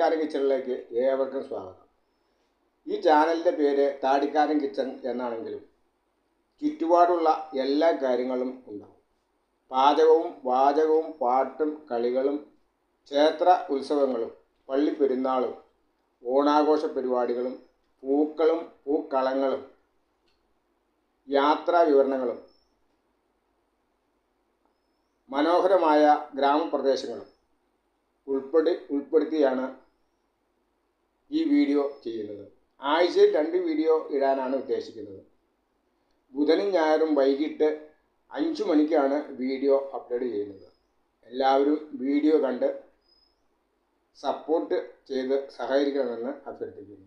കിച്ചണിലേക്ക് ഏവർക്കും സ്വാഗതം. ഈ ചാനലിന്റെ പേര് താടിക്കാരൻ കിച്ചൺ എന്നാണെങ്കിലും ചുറ്റുപാടുള്ള എല്ലാ കാര്യങ്ങളും ഉണ്ടാവും. പാചകവും വാചകവും പാട്ടും കളികളും ക്ഷേത്ര ഉത്സവങ്ങളും പള്ളിപ്പെരുന്നാളും ഓണാഘോഷ പരിപാടികളും പൂക്കളും പൂക്കളങ്ങളും യാത്രാ വിവരണങ്ങളും മനോഹരമായ ഗ്രാമപ്രദേശങ്ങളും ഉൾപ്പെടി ഉൾപ്പെടുത്തിയാണ് ഈ വീഡിയോ ചെയ്യുന്നത്. ആഴ്ചയിൽ രണ്ട് വീഡിയോ ഇടാനാണ് ഉദ്ദേശിക്കുന്നത്. ബുധനും ഞായറും വൈകിട്ട് അഞ്ച് മണിക്കാണ് വീഡിയോ അപ്ലോഡ് ചെയ്യുന്നത്. എല്ലാവരും വീഡിയോ കണ്ട് സപ്പോർട്ട് ചെയ്ത് സഹകരിക്കണമെന്ന് അഭ്യർത്ഥിക്കുന്നു.